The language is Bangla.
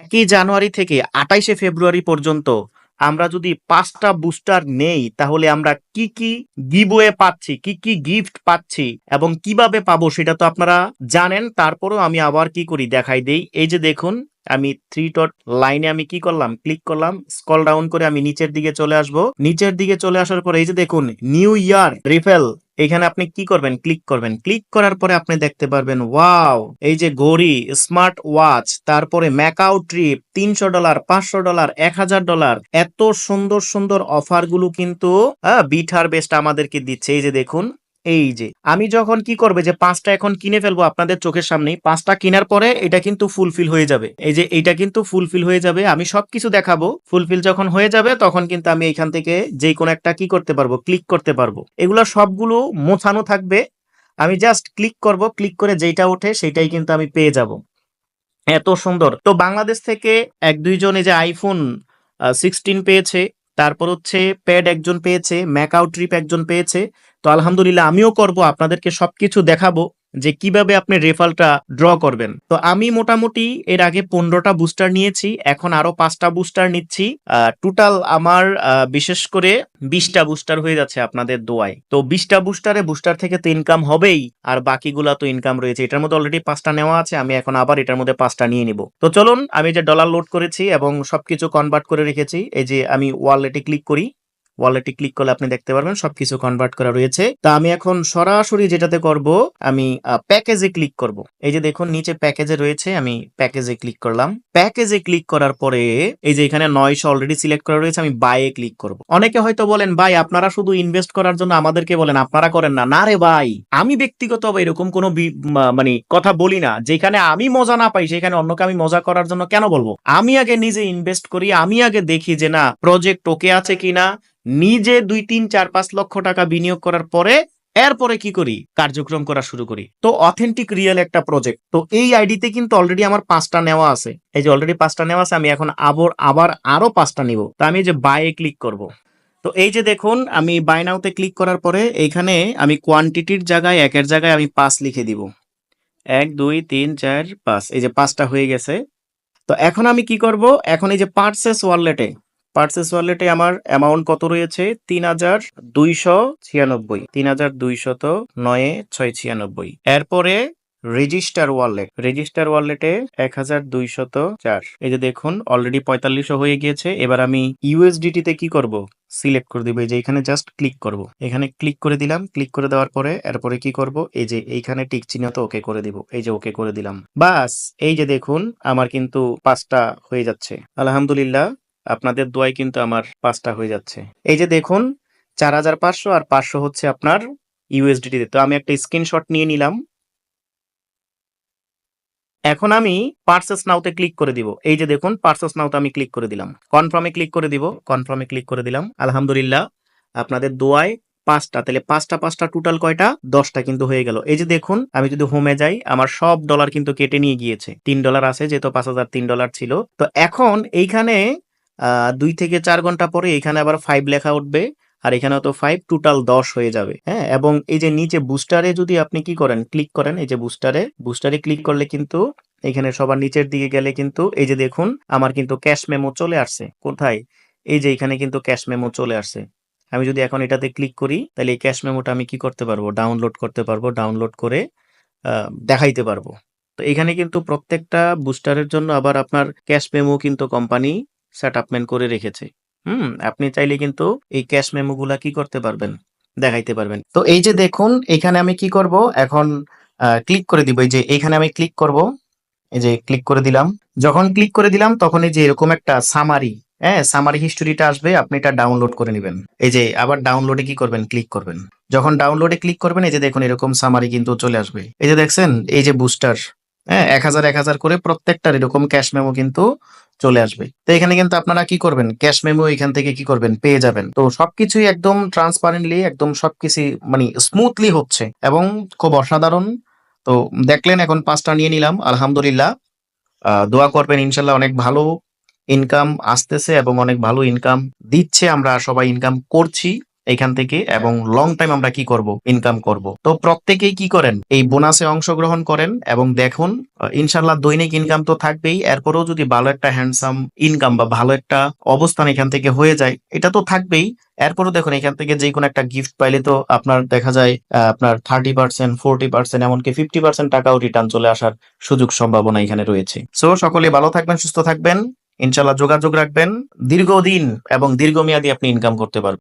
একই জানুয়ারি থেকে আটাইশে ফেব্রুয়ারি পর্যন্ত আমরা যদি পাঁচটা বুস্টার নেই, তাহলে আমরা কি কি গিভওয়ে পাচ্ছি, কি কি গিফট পাচ্ছি এবং কীভাবে পাবো সেটা তো আপনারা জানেন। তারপরও আমি আবার কি করি, দেখাই দেই। এই যে দেখুন আমি থ্রি ডট লাইনে আমি কি করলাম? ক্লিক করলাম স্কল ডাউন করে আমি নিচের দিকে চলে আসব। নিচের দিকে চলে আসার পরে এই যে দেখুন নিউ ইয়ার রিফেল এখানে আপনি কি করবেন? ক্লিক করবেন। ক্লিক করার পরে আপনি দেখতে পারবেন ওয়াও এই যে ঘড়ি স্মার্ট ওয়াচ তারপরে ম্যাকাও ট্রিপ তিনশো ডলার পাঁচশো ডলার এক হাজার ডলার এত সুন্দর সুন্দর অফারগুলো কিন্তু বিট হারভেস্ট আমাদেরকে দিচ্ছে। এই যে দেখুন এই যে, আমি যখন কি করবে যে পাঁচটা এখন কিনে ফেলব আপনাদের চোখের সামনেই, পাঁচটা কেনার পরে এটা কিন্তু ফুলফিল হয়ে যাবে। এই যে এইটা কিন্তু ফুলফিল হয়ে যাবে, আমি সবকিছু দেখাবো ফুলফিল যখন হয়ে যাবে তখন কিন্তু আমি এখান থেকে যে কোনো একটা কি করতে পারব ক্লিক করতে পারব। এগুলো সবগুলো মোছানো থাকবে, আমি জাস্ট ক্লিক করব ক্লিক করে যেটা ওঠে সেটাই কিন্তু আমি পেয়ে যাব। এত সুন্দর। তো বাংলাদেশ থেকে এক দুইজন এই যে আইফোন সিক্সটিন পেয়েছে, তারপর হচ্ছে প্যাড একজন পেয়েছে ম্যাকাও ট্রিপ একজন পেয়েছে তো আলহামদুলিল্লাহ আমিও করব, আপনাদেরকে সবকিছু দেখাবো যে কীভাবে আপনি রেফালটা ড্র করবেন। তো আমি মোটামুটি এর আগে পনেরোটা বুস্টার নিয়েছি, এখন আরও পাঁচটা বুস্টার নিচ্ছি। টোটাল আমার বিশেষ করে বিশটা বুস্টার হয়ে যাচ্ছে আপনাদের দোয়ায়। তো বিশটা বুস্টারে বুস্টার থেকে তো ইনকাম হবেই, আর বাকিগুলা তো ইনকাম রয়েছে। এটার মধ্যে অলরেডি পাঁচটা নেওয়া আছে, আমি এখন আবার এটার মধ্যে পাঁচটা নিয়ে নিব। তো চলুন, আমি যে ডলার লোড করেছি এবং সবকিছু কনভার্ট করে রেখেছি, এই যে আমি ওয়ালেটে ক্লিক করি। ওয়ালেটে ক্লিক করলে আপনি দেখতে পারবেন সবকিছু কনভার্ট করা রয়েছে। তা আমি এখন সরাসরি যেটাতে করব, আমি প্যাকেজে ক্লিক করব। এই যে দেখুন, নিচে প্যাকেজে রয়েছে, আমি প্যাকেজে ক্লিক করলাম। প্যাকেজে ক্লিক করার পরে, এই যে এখানে নয়শো অলরেডি সিলেক্ট করা রয়েছে, আমি বাইয়ে ক্লিক করব। অনেকে হয়তো বলেন, ভাই, আপনারা শুধু ইনভেস্ট করার জন্য আমাদেরকে বলেন, আপনারা করেন না। না রে ভাই, আমি ব্যক্তিগতভাবে এরকম কোনো মানে কথা বলি না। যেখানে আমি মজা না পাই, সেখানে অন্যকে আমি মজা করার জন্য কেন বলব? আমি আগে নিজে ইনভেস্ট করি, আমি আগে দেখি যে, না প্রজেক্ট ওকে আছে কিনা? নিজে দুই, তিন, চার, পাঁচ লক্ষ টাকা বিনিয়োগ করার পরে এরপরে কি করি? কার্যক্রম করা শুরু করি। তো অথেন্টিক রিয়েল একটা প্রজেক্ট তো এই আইডিতে কিন্তু অলরেডি আমার পাঁচটা নেওয়া আছে। এই যে অলরেডি পাঁচটা নেওয়া আছে, আমি এখন আবার আবার আরও পাঁচটা নিব। তো আমি যে বাইয়ে ক্লিক করব। তো এই যে দেখুন, আমি বাই নাওতে ক্লিক করার পরে এইখানে আমি কোয়ান্টিটির জায়গায়, একের জায়গায় আমি পাঁচ লিখে দিব। এক, দুই, তিন, চার, পাঁচ। এই যে পাঁচটা হয়ে গেছে। তো এখন আমি কি করব? এখন এই যে পার্সেস ওয়ালেটে পার্সেস ওয়ালেটে আমার অ্যামাউন্ট কত রয়েছে? তিন হাজার দুইশো ছিয়ানব্বই। তিন হাজার দুইশত নয়ে, ছয় ছিয়ানব্বই। এরপরে রেজিস্টার ওয়ালেট। রেজিস্টার ওয়ালেটে এক হাজার দুইশত চার। এই যে দেখুন অলরেডি পঁয়তাল্লিশশো হয়ে গিয়েছে। এবার আমি ইউএসডিটি তে কি করব? সিলেক্ট করে দিব। এই যে এখানে জাস্ট ক্লিক করব। এখানে ক্লিক করে দিলাম। ক্লিক করে দেওয়ার পরে এরপরে কি করব? এই যে এইখানে টিক চিহ্ন তো ওকে করে দিব। এই যে ওকে করে দিলাম। বাস, এই যে দেখুন, আমার কিন্তু পাঁচটা হয়ে যাচ্ছে। আলহামদুলিল্লাহ আপনাদের দোয়ায় কিন্তু আমার পাঁচটা হয়ে যাচ্ছে। এই যে দেখুন, চার হাজার পাঁচশো আর পাঁচশো হচ্ছে আপনার ইউএসডিটি তো। আমি একটা স্ক্রিনশট নিয়ে নিলাম। এখন আমি পার্সেস নাওতে ক্লিক করে দিব। এই যে দেখুন পার্সেস নাওতে আমি ক্লিক করে দিলাম। কনফার্মে ক্লিক করে দিব। কনফার্মে ক্লিক করে দিলাম। আলহামদুলিল্লাহ, আপনাদের দোয়ায় পাঁচটা। তাহলে পাঁচটা পাঁচটা টোটাল কয়টা? দশটা কিন্তু হয়ে গেল। এই যে দেখুন, আমি যদি হোমে যাই, আমার সব ডলার কিন্তু কেটে নিয়ে গিয়েছে। তিন ডলার আছে, যেহেতু পাঁচ হাজার তিন ডলার ছিল। তো এখন এইখানে দুই থেকে চার ঘণ্টা পরে এখানে আবার ফাইভ লেখা উঠবে, আর এখানে তো ফাইভ টোটাল দশ হয়ে যাবে। হ্যাঁ এবং এই যে নিচে বুস্টারে যদি আপনি কি করেন ক্লিক করেন, এই যে বুস্টারে বুস্টারে ক্লিক করলে কিন্তু এখানে সবার নিচের দিকে গেলে কিন্তু এই যে দেখুন, আমার কিন্তু ক্যাশ মেমো চলে আসছে। কোথায়? এই যে এখানে কিন্তু ক্যাশ মেমো চলে আসছে। আমি যদি এখন এটাতে ক্লিক করি, তাহলে এই ক্যাশ মেমোটা আমি কি করতে পারব? ডাউনলোড করতে পারব ডাউনলোড করে দেখাইতে পারব। তো এখানে কিন্তু প্রত্যেকটা বুস্টারের জন্য আবার আপনার ক্যাশ মেমো কিন্তু কোম্পানি সেট আপমেন্ট করে রেখেছে। হুম, আপনি চাইলে কিন্তু এই ক্যাশ মেমো গুলা কি করতে পারবেন? দেখাইতে পারবেন। তো এই যে দেখুন, এখানে আমি কি করব? এখন ক্লিক করে দিব। এই যে এইখানে আমি ক্লিক করব। এই যে ক্লিক করে দিলাম। যখন ক্লিক করে দিলাম, তখন এই যে এরকম একটা সামারি হ্যাঁ সামারি হিস্টোরিটা আসবে, আপনি এটা ডাউনলোড করে নেবেন। এই যে আবার ডাউনলোডে কি করবেন? ক্লিক করবেন। যখন ডাউনলোডে ক্লিক করবেন, এই যে দেখুন, এরকম সামারি কিন্তু চলে আসবে। এই যে দেখছেন, এই যে বুস্টার হ্যাঁ এক হাজার এক হাজার করে প্রত্যেকটার এরকম ক্যাশ মেমো কিন্তু চলে আসবে। তো এখানে কিন্তু আপনারা কি করবেন? ক্যাশ মেমো এখান থেকে কি করবেন? পেয়ে যাবেন। তো সবকিছুই একদম ট্রান্সপারেন্টলি একদম সবকিছু মানে স্মুথলি হচ্ছে এবং খুব অসাধারণ। তো দেখলেন, এখন পাঁচটা নিয়ে নিলাম। আলহামদুলিল্লাহ। দোয়া করবেন, ইনশাল্লাহ অনেক ভালো ইনকাম আসতেছে এবং অনেক ভালো ইনকাম দিচ্ছে। আমরা সবাই ইনকাম করছি। এখান থেকে এবং লং টাইম আমরা কি করব? ইনকাম করব। তো প্রত্যেকেই কি করেন? এই বোনাসে অংশগ্রহণ করেন এবং দেখুন ইনশাল্লাহ দৈনিক ইনকাম তো থাকবেই, এরপরেও যদি ভালো একটা হ্যান্ডসাম ইনকাম বা ভালো একটা অবস্থান এখান থেকে হয়ে যায়, এটা তো থাকবেই। এরপরও দেখুন, এখান থেকে যে কোনো একটা গিফট পাইলে তো আপনার দেখা যায় আপনার থার্টি পার্সেন্ট ফোরটি পার্সেন্ট এমনকি ফিফটি পার্সেন্ট টাকাও রিটার্ন চলে আসার সুযোগ সম্ভাবনা এখানে রয়েছে। সো সকলে ভালো থাকবেন, সুস্থ থাকবেন। ইনশাল্লাহ যোগাযোগ রাখবেন। দীর্ঘদিন এবং দীর্ঘমেয়াদী আপনি ইনকাম করতে পারবেন।